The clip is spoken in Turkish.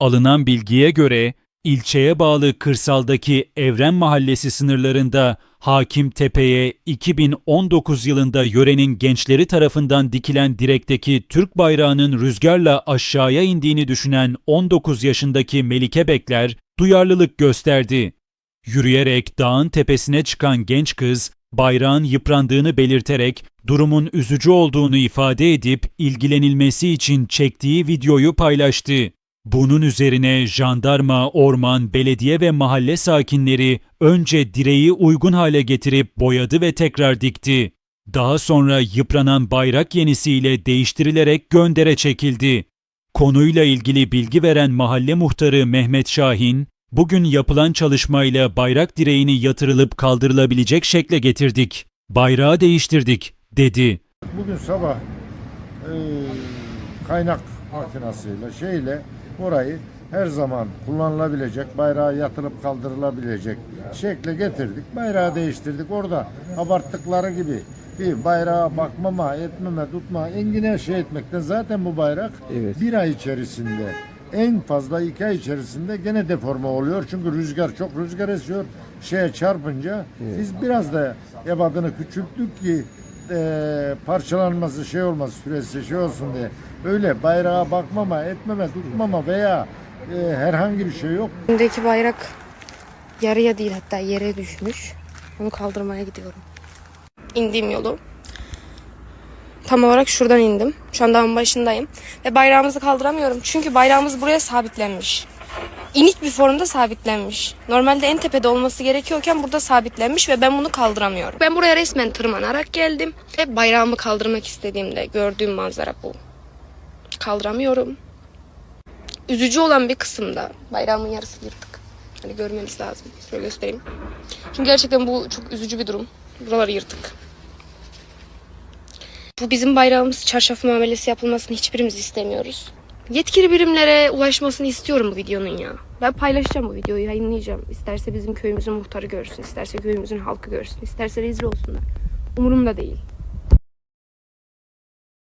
Alınan bilgiye göre ilçeye bağlı kırsaldaki Evren Mahallesi sınırlarında Hakim Tepe'ye 2019 yılında yörenin gençleri tarafından dikilen direkteki Türk bayrağının rüzgarla aşağıya indiğini düşünen 19 yaşındaki Melike Bekler duyarlılık gösterdi. Yürüyerek dağın tepesine çıkan genç kız bayrağın yıprandığını belirterek durumun üzücü olduğunu ifade edip ilgilenilmesi için çektiği videoyu paylaştı. Bunun üzerine jandarma, orman, belediye ve mahalle sakinleri önce direği uygun hale getirip boyadı ve tekrar dikti. Daha sonra yıpranan bayrak yenisiyle değiştirilerek göndere çekildi. Konuyla ilgili bilgi veren mahalle muhtarı Mehmet Şahin, bugün yapılan çalışmayla bayrak direğini yatırılıp kaldırılabilecek şekle getirdik. Bayrağı değiştirdik, dedi. Bugün sabah e, kaynak makinasıyla şeyle orayı her zaman kullanılabilecek, bayrağı yatılıp kaldırılabilecek şekle getirdik. Bayrağı değiştirdik. Orada abarttıkları gibi bir bayrağa bakmama, etmeme, tutma, engine şey etmekten zaten bu bayrak Evet. bir ay içerisinde en fazla iki ay içerisinde gene deforme oluyor. Çünkü rüzgar çok rüzgar esiyor. Şeye çarpınca biz biraz da ebadını küçülttük ki e, parçalanması şey olması süresi şey olsun diye. Öyle bayrağa bakmama, etmeme, tutmama veya e, herhangi bir şey yok. Önümdeki bayrak yarıya değil hatta yere düşmüş. Onu kaldırmaya gidiyorum. İndiğim yolu. Tam olarak şuradan indim. Şu an dağın başındayım. Ve bayrağımızı kaldıramıyorum. Çünkü bayrağımız buraya sabitlenmiş. İnik bir formda sabitlenmiş. Normalde en tepede olması gerekiyorken burada sabitlenmiş ve ben bunu kaldıramıyorum. Ben buraya resmen tırmanarak geldim. Ve bayrağımı kaldırmak istediğimde gördüğüm manzara bu. Kaldıramıyorum üzücü olan bir kısımda bayrağımın yarısı yırtık. Hani görmeniz lazım. Şöyle göstereyim. Çünkü gerçekten bu çok üzücü bir durum. Buraları yırtık. Bu bizim bayrağımız çarşaf muamelesi yapılmasını hiçbirimiz istemiyoruz. Yetkili birimlere ulaşmasını istiyorum bu videonun ya. Ben paylaşacağım bu videoyu, yayınlayacağım. İsterse bizim köyümüzün muhtarı görsün, isterse köyümüzün halkı görsün, isterse rezil olsunlar. Umurumda değil.